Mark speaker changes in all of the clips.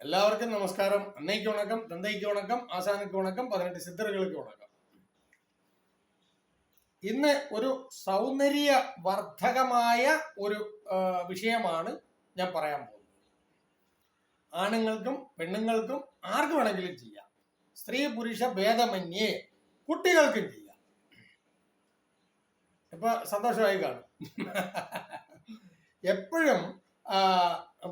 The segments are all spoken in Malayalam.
Speaker 1: எல்லாருக்கும் நமஸ்காரம் அன்னைக்கு வணக்கம் தந்தைக்கு வணக்கம் ஆசானுக்கு வணக்கம் പതിനെട്ട് സിദ്ധറുകൾക്ക് വണക്കം ഇന്ന് ഒരു സൗന്ദര്യ വർദ്ധകമായ ഒരു ആ, വിഷയമാണ് ഞാൻ പറയാൻ പോകുന്നത് ആണുങ്ങൾക്കും പെണ്ണുങ്ങൾക്കും ആർക്ക് വേണമെങ്കിലും ചെയ്യാം സ്ത്രീ പുരുഷ ഭേദമന്യേ കുട്ടികൾക്കും ചെയ്യാം ഇപ്പൊ സന്തോഷമായി കാണും എപ്പോഴും ആ,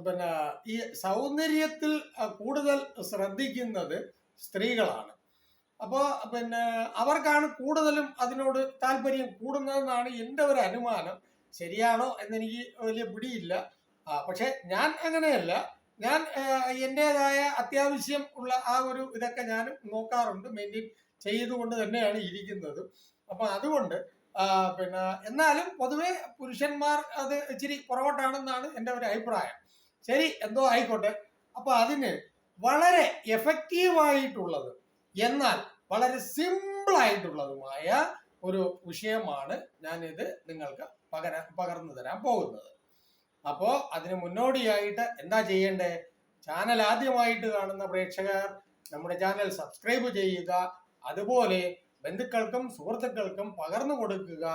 Speaker 1: പിന്നെ ഈ സൗന്ദര്യത്തിൽ കൂടുതൽ ശ്രദ്ധിക്കുന്നത് സ്ത്രീകളാണ്. അപ്പോൾ പിന്നെ അവർക്കാണ് കൂടുതലും അതിനോട് താല്പര്യം കൂടുന്നതെന്നാണ് എന്റെ ഒരു അനുമാനം. ശരിയാണോ എന്നെനിക്ക് വലിയ പിടിയില്ല. പക്ഷേ ഞാൻ അങ്ങനെയല്ല. ഞാൻ എന്റെതായ അത്യാവശ്യം ഉള്ള ആ ഒരു ഇതൊക്കെ ഞാൻ നോക്കാറുണ്ട്. മെയിന്റെയിൻ ചെയ്തുകൊണ്ട് തന്നെയാണ് ഇരിക്കുന്നത്. അപ്പം അതുകൊണ്ട് പിന്നെ എന്നാലും പൊതുവെ പുരുഷന്മാർ അത് ഇച്ചിരി പുറകോട്ടാണെന്നാണ് എന്റെ ഒരു അഭിപ്രായം. ശരി എന്തോ ആയിക്കോട്ടെ. അപ്പൊ അതിന് വളരെ എഫക്റ്റീവായിട്ടുള്ളത് എന്നാൽ വളരെ സിമ്പിൾ ആയിട്ടുള്ളതുമായ ഒരു വിഷയമാണ് ഞാനിത് നിങ്ങൾക്ക് പകര പകർന്നു തരാൻ പോകുന്നത്. അപ്പോൾ അതിന് മുന്നോടിയായിട്ട് എന്താ ചെയ്യേണ്ടേ? ചാനൽ ആദ്യമായിട്ട് കാണുന്ന പ്രേക്ഷകർ നമ്മുടെ ചാനൽ സബ്സ്ക്രൈബ് ചെയ്യുക. അതുപോലെ ബന്ധുക്കൾക്കും സുഹൃത്തുക്കൾക്കും പകർന്നു കൊടുക്കുക.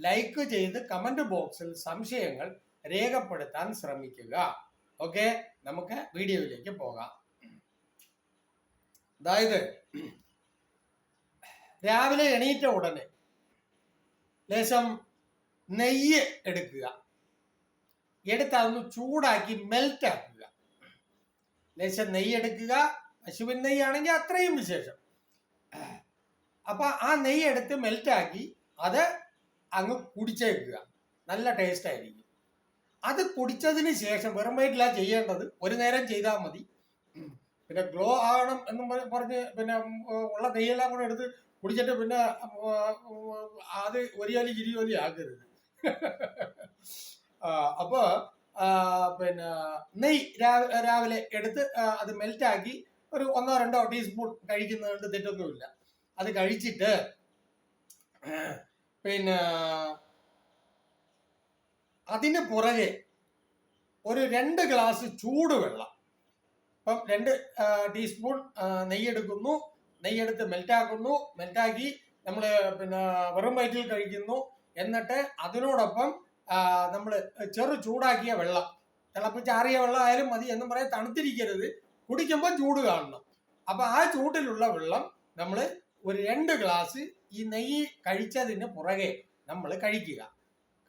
Speaker 1: ലൈക്ക് ചെയ്ത് കമന്റ് ബോക്സിൽ സംശയങ്ങൾ രേഖപ്പെടുത്താൻ ശ്രമിക്കുക. ഓക്കെ നമുക്ക് വീഡിയോയിലേക്ക് പോകാം. അതായത് രാവിലെ എണീറ്റ ഉടനെ ലേശം നെയ്യ് എടുക്കുക. എടുത്ത് അതൊന്ന് ചൂടാക്കി മെൽറ്റ് ആക്കുക. ലേശം നെയ്യ് എടുക്കുക. പശുവിൻ നെയ്യാണെങ്കിൽ അത്രയും വിശേഷം. അപ്പൊ ആ നെയ്യ് എടുത്ത് മെൽറ്റാക്കി അത് അങ്ങ് കുടിച്ചേക്കുക. നല്ല ടേസ്റ്റ് ആയിരിക്കും. അത് കുടിച്ചതിന് ശേഷം വെറും വയറ്റിലാ ചെയ്യേണ്ടത്. ഒരു നേരം ചെയ്താൽ മതി. പിന്നെ ഗ്ലോ ആകണം എന്ന് പറ- പറഞ്ഞ് പിന്നെ ഉള്ള നെയ്യെല്ലാം കൂടെ എടുത്ത് കുടിച്ചിട്ട് പിന്നെ അത് ഒരു ജോലി ഇരു ജോലി ആക്കരുത്. ആ, അപ്പൊ പിന്നെ നെയ് രാവിലെ എടുത്ത് അത് മെൽറ്റ് ആക്കി ഒരു ഒന്നോ രണ്ടോ ടീസ്പൂൺ കഴിക്കുന്നതുകൊണ്ട് തെറ്റൊന്നുമില്ല. അത് കഴിച്ചിട്ട് പിന്നെ അതിന് പുറകെ ഒരു രണ്ട് ഗ്ലാസ് ചൂടുവെള്ളം. ഇപ്പം രണ്ട് ടീസ്പൂൺ നെയ്യെടുക്കുന്നു. നെയ്യെടുത്ത് മെൽറ്റാക്കുന്നു. മെൽറ്റാക്കി നമ്മൾ പിന്നെ വെറും വയറ്റിൽ കഴിക്കുന്നു. എന്നിട്ട് അതിനോടൊപ്പം നമ്മൾ ചെറു ചൂടാക്കിയ വെള്ളം. തിളപ്പിച്ചാറിയ വെള്ളം ആയാലും മതി എന്നും പറയാൻ തണുത്തിരിക്കരുത്. കുടിക്കുമ്പോൾ ചൂട് കാണണം. അപ്പം ആ ചൂടിലുള്ള വെള്ളം നമ്മൾ ഒരു രണ്ട് ഗ്ലാസ് ഈ നെയ്യ് കഴിച്ചതിന് പുറകെ നമ്മൾ കഴിക്കുക.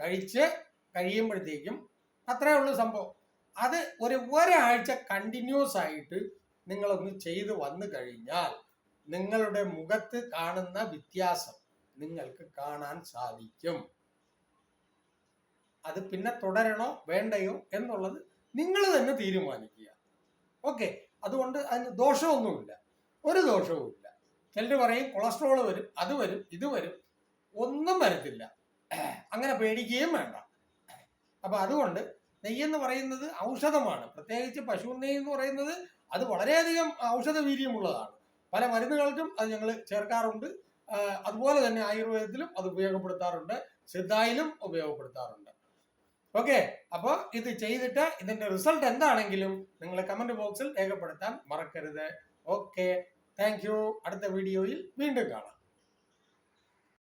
Speaker 1: കഴിച്ച് കഴിയുമ്പോഴത്തേക്കും അത്രേ ഉള്ളൂ സംഭവം. അത് ഒരു ഒരാഴ്ച കണ്ടിന്യൂസ് ആയിട്ട് നിങ്ങളൊന്ന് ചെയ്ത് വന്നു കഴിഞ്ഞാൽ നിങ്ങളുടെ മുഖത്ത് കാണുന്ന വ്യത്യാസം നിങ്ങൾക്ക് കാണാൻ സാധിക്കും. അത് പിന്നെ തുടരണോ വേണ്ടയോ എന്നുള്ളത് നിങ്ങൾ തന്നെ തീരുമാനിക്കുക. ഓക്കെ. അതുകൊണ്ട് അതിന് ദോഷമൊന്നുമില്ല. ഒരു ദോഷവുമില്ല. ചിലർ പറയും കൊളസ്ട്രോൾ വരും അത് വരും ഇത് വരും. ഒന്നും വരത്തില്ല. അങ്ങനെ പേടിക്കുകയും വേണ്ട. അപ്പൊ അതുകൊണ്ട് നെയ്യെന്ന് പറയുന്നത് ഔഷധമാണ്. പ്രത്യേകിച്ച് പശു നെയ്യ് എന്ന് പറയുന്നത് അത് വളരെയധികം ഔഷധ വീര്യമുള്ളതാണ് പല മരുന്നുകൾക്കും അത് ഞങ്ങൾ ചേർക്കാറുണ്ട്. അതുപോലെ തന്നെ ആയുർവേദത്തിലും അത് ഉപയോഗപ്പെടുത്താറുണ്ട്. സിദ്ധായിലും ഉപയോഗപ്പെടുത്താറുണ്ട്. ഓക്കെ അപ്പോൾ ഇത് ചെയ്തിട്ട് ഇതിന്റെ റിസൾട്ട് എന്താണെങ്കിലും നിങ്ങൾ കമന്റ് ബോക്സിൽ രേഖപ്പെടുത്താൻ മറക്കരുത്. ഓക്കെ. താങ്ക് അടുത്ത വീഡിയോയിൽ വീണ്ടും കാണാം.